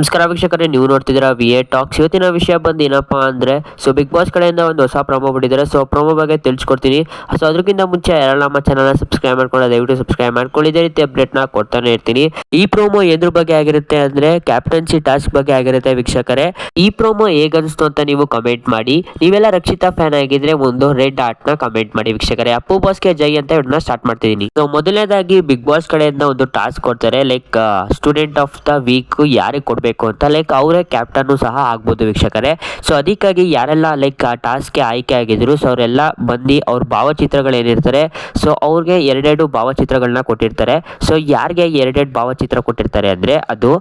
ನಮಸ್ಕಾರ ವೀಕ್ಷಕರೇ, ನೀವು ನೋಡ್ತಿದ್ದೀರಾ ವಿ ಎ ಟಾಕ್ಸ್ ಇವತ್ತಿನ ವಿಷಯ ಬಂದು ಏನಪ್ಪ ಅಂದ್ರೆ ಸೊ ಬಿಗ್ ಬಾಸ್ ಕಡೆಯಿಂದ ಒಂದು ಹೊಸ ಪ್ರೊಮೋ ಬಿಟ್ಟಿದ್ದಾರೆ ಸೊ ಪ್ರೊಮೋ ಬಗ್ಗೆ ತಿಳಿಸ್ಕೊಡ್ತೀನಿ. ಸೊ ಅದಕ್ಕಿಂತ ಮುಂಚೆ ಯಾರು ನಮ್ಮ ಚಾನಲ್ನ ಸಬ್ಸ್ಕ್ರೈಬ್ ಮಾಡ್ಕೊಂಡು ದಯವಿಟ್ಟು ಸಬ್ಸ್ಕ್ರೈಬ್ ಮಾಡ್ಕೊಳ್ಳಿ. ಇದೇ ರೀತಿ ಅಪ್ಡೇಟ್ನ ಕೊಡ್ತಾನೆ ಇರ್ತೀನಿ. ಈ ಪ್ರೊಮೋ ಎದ್ರ ಬಗ್ಗೆ ಆಗಿರುತ್ತೆ ಅಂದ್ರೆ ಕ್ಯಾಪ್ಟನ್ಸಿ ಟಾಸ್ಕ್ ಬಗ್ಗೆ ಆಗಿರುತ್ತೆ ವೀಕ್ಷಕರೇ. ಈ ಪ್ರೋಮೋ ಹೇಗನ್ನಿಸ್ತು ಅಂತ ನೀವು ಕಮೆಂಟ್ ಮಾಡಿ. ನೀವೆಲ್ಲ ರಕ್ಷಿತಾ ಫ್ಯಾನ್ ಆಗಿದ್ರೆ ಒಂದು ರೆಡ್ ಆರ್ಟ್ನ ಕಮೆಂಟ್ ಮಾಡಿ ವೀಕ್ಷಕರೇ. ಅಪ್ಪು ಬಾಸ್ಗೆ ಜೈ ಅಂತ ಇವನ್ನ ಸ್ಟಾರ್ಟ್ ಮಾಡ್ತಿದ್ದೀನಿ. ಸೊ ಮೊದಲನೇದಾಗಿ ಬಿಗ್ ಬಾಸ್ ಕಡೆಯಿಂದ ಒಂದು ಟಾಸ್ಕ್ ಕೊಡ್ತಾರೆ. Like student of the week ಯಾರಿಗೆ ಕೊಡಬೇಕು ಅಂತ. ಲೈಕ್ ಅವರೇ ಕ್ಯಾಪ್ಟನ್ನು ಸಹ ಆಗ್ಬೋದು ವೀಕ್ಷಕರೇ. ಸೊ ಅದಕ್ಕಾಗಿ ಯಾರೆಲ್ಲ ಲೈಕ್ ಆ ಟಾಸ್ಕ್ಗೆ ಆಯ್ಕೆ ಆಗಿದ್ರು ಸೊ ಅವರೆಲ್ಲ ಬಂದು ಅವ್ರ ಭಾವಚಿತ್ರಗಳು ಏನಿರ್ತಾರೆ ಸೊ ಅವ್ರಿಗೆ ಎರಡೆರಡು ಭಾವಚಿತ್ರಗಳನ್ನ ಕೊಟ್ಟಿರ್ತಾರೆ. ಸೊ ಯಾರಿಗೆ ಎರಡೆರಡು ಭಾವಚಿತ್ರ ಕೊಟ್ಟಿರ್ತಾರೆ ಅಂದರೆ ಅದು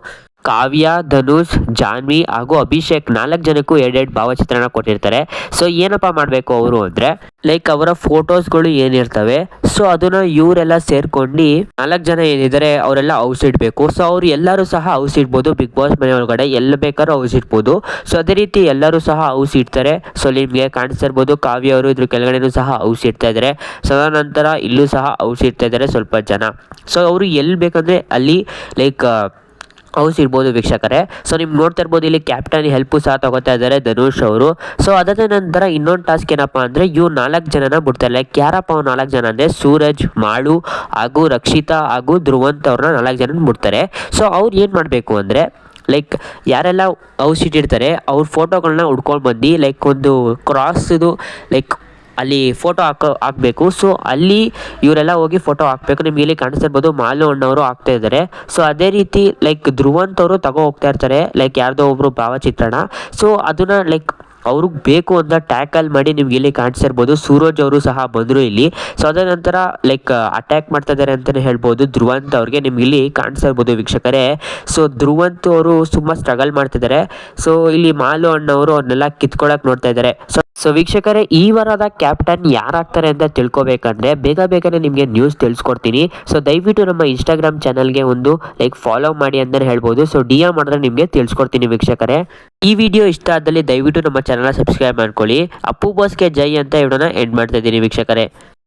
ಕಾವ್ಯ, ಧನುಷ್, ಜಾನ್ವಿ ಹಾಗೂ ಅಭಿಷೇಕ್ ನಾಲ್ಕು ಜನಕ್ಕೂ ಎರಡೆರಡು ಭಾವಚಿತ್ರನ ಕೊಟ್ಟಿರ್ತಾರೆ. ಸೊ ಏನಪ್ಪ ಮಾಡಬೇಕು ಅವರು ಅಂದರೆ ಲೈಕ್ ಅವರ ಫೋಟೋಸ್ಗಳು ಏನಿರ್ತವೆ ಸೊ ಅದನ್ನ ಇವರೆಲ್ಲ ಸೇರ್ಕೊಂಡು ನಾಲ್ಕು ಜನ ಏನಿದ್ದಾರೆ ಅವರೆಲ್ಲ ಔಸ್ ಇಡಬೇಕು. ಸೊ ಅವರು ಎಲ್ಲರೂ ಸಹ ಔಸ್ ಇಡ್ಬೋದು ಬಿಗ್ ಬಾಸ್ ಮನೆ ಒಳಗಡೆ ಎಲ್ಲ ಬೇಕಾದ್ರೂ ಔಸ್ ಇಡ್ಬೋದು. ಸೊ ಅದೇ ರೀತಿ ಎಲ್ಲರೂ ಸಹ ಔಸ್ ಇಡ್ತಾರೆ. ಸೊ ನಿಮಗೆ ಕಾಣಿಸ್ತಾ ಇರ್ಬೋದು ಕಾವ್ಯ ಅವರು ಇದ್ರ ಕೆಳಗಡೆನೂ ಸಹ ಔಸ್ ಇಡ್ತಾ ಇದ್ದಾರೆ ಸೊ ನಂತರ ಇಲ್ಲೂ ಸಹ ಔಸ್ ಇಡ್ತಾ ಇದ್ದಾರೆ ಸ್ವಲ್ಪ ಜನ. ಸೊ ಅವರು ಎಲ್ಲಿ ಬೇಕಂದ್ರೆ ಅಲ್ಲಿ ಲೈಕ್ ಹೌಸ್ ಇರ್ಬೋದು ವೀಕ್ಷಕರೇ. ಸೊ ನಿಮ್ಗೆ ನೋಡ್ತಾ ಇರ್ಬೋದು, ಇಲ್ಲಿ ಕ್ಯಾಪ್ಟನ್ ಹೆಲ್ಪು ಸಹ ತಗೋತಾ ಇದ್ದಾರೆ, ಧನುಷ್ ಅವರು. ಸೊ ಅದಾದ ನಂತರ ಇನ್ನೊಂದು ಟಾಸ್ಕ್ ಏನಪ್ಪ ಅಂದರೆ, ಇವ್ರು ನಾಲ್ಕು ಜನನ ಬಿಡ್ತಾ ಲೈಕ್ ಯಾರಪ್ಪ ಅವ್ರು ನಾಲ್ಕು ಜನ ಅಂದರೆ, ಸೂರಜ್, ಮಾಳು ಹಾಗೂ ರಕ್ಷಿತಾ ಹಾಗೂ ಧ್ರುವಂತ್ ಅವ್ರನ್ನ ನಾಲ್ಕು ಜನ ಬಿಡ್ತಾರೆ. ಸೊ ಅವ್ರು ಏನು ಮಾಡಬೇಕು ಅಂದರೆ ಲೈಕ್ ಯಾರೆಲ್ಲ ಔಷಧಿ ಇಟ್ಟಿರ್ತಾರೆ ಅವ್ರ ಫೋಟೋಗಳನ್ನ ಹುಡ್ಕೊಂಡು ಬಂದು ಲೈಕ್ ಒಂದು ಕ್ರಾಸ್ದು ಲೈಕ್ ಅಲ್ಲಿ ಫೋಟೋ ಹಾಕೋ, ಹಾಕಬೇಕು. ಸೊ ಅಲ್ಲಿ ಇವರೆಲ್ಲ ಹೋಗಿ ಫೋಟೋ ಹಾಕಬೇಕು. ನಿಮಗೆ ಇಲ್ಲಿ ಕಾಣಿಸ್ತಿರ್ಬೋದು ಮಾಲು ಅಣ್ಣವರು ಹಾಕ್ತಾ ಇದ್ದಾರೆ. ಸೊ ಅದೇ ರೀತಿ ಲೈಕ್ ಧ್ರುವಂತ್ ಅವರು ತಗೋ ಹೋಗ್ತಾ ಇರ್ತಾರೆ. ಲೈಕ್ ಯಾರ್ದೋ ಒಬ್ರು ಭಾವಚಿತ್ರಣ. ಸೊ ಅದನ್ನ ಲೈಕ್ ಅವ್ರಿಗೆ ಬೇಕು ಅಂತ ಟ್ಯಾಕಲ್ ಮಾಡಿ ನಿಮ್ಗೆ ಇಲ್ಲಿ ಕಾಣಿಸಿರ್ಬೋದು ಸೂರಜ್ ಅವರು ಸಹ ಬಂದರು ಇಲ್ಲಿ. ಸೊ ಅದ ನಂತರ ಲೈಕ್ ಅಟ್ಯಾಕ್ ಮಾಡ್ತಾ ಇದ್ದಾರೆ ಅಂತಲೇ ಹೇಳ್ಬೋದು ಧ್ರುವಂತ್ ಅವ್ರಿಗೆ ನಿಮ್ಗೆ ಇಲ್ಲಿ ಕಾಣಿಸಿರ್ಬೋದು ವೀಕ್ಷಕರೇ. ಸೊ ಧ್ರುವಂತ್ ಅವರು ತುಂಬ ಸ್ಟ್ರಗಲ್ ಮಾಡ್ತಿದ್ದಾರೆ. ಸೊ ಇಲ್ಲಿ ಮಾಲು ಅಣ್ಣವರು ಅವ್ರನ್ನೆಲ್ಲ ಕಿತ್ಕೊಳಕ್ಕೆ ನೋಡ್ತಾ ಇದ್ದಾರೆ. ಸೊ ಸೊ ವೀಕ್ಷಕರೇ, ಈ ವಾರದ ಕ್ಯಾಪ್ಟನ್ ಯಾರಾಗ್ತಾರೆ ಅಂತ ತಿಳ್ಕೊಬೇಕಂದ್ರೆ ಬೇಗ ಬೇಗನೆ ನಿಮಗೆ ನ್ಯೂಸ್ ತಿಳಿಸ್ಕೊಡ್ತೀನಿ. ಸೊ ದಯವಿಟ್ಟು ನಮ್ಮ ಇನ್ಸ್ಟಾಗ್ರಾಮ್ ಚಾನಲ್ಗೆ ಒಂದು ಲೈಕ್ ಫಾಲೋ ಮಾಡಿ ಅಂತಲೇ ಹೇಳ್ಬೋದು. ಸೊ ಡಿ ಎಂ ಮಾಡಿದ್ರೆ ನಿಮಗೆ ತಿಳಿಸ್ಕೊಡ್ತೀನಿ ವೀಕ್ಷಕರೇ. ಈ ವಿಡಿಯೋ ಇಷ್ಟ ಆದಲ್ಲಿ ದಯವಿಟ್ಟು ನಮ್ಮ ಚಾನಲ್ ಸಬ್ಸ್ಕ್ರೈಬ್ ಮಾಡ್ಕೊಳ್ಳಿ. ಅಪ್ಪು ಬಾಸ್ಗೆ ಜೈ ಅಂತ ಇವಡನ್ನ ಎಂಡ್ ಮಾಡ್ತಾ ಇದ್ದೀನಿ ವೀಕ್ಷಕರೇ.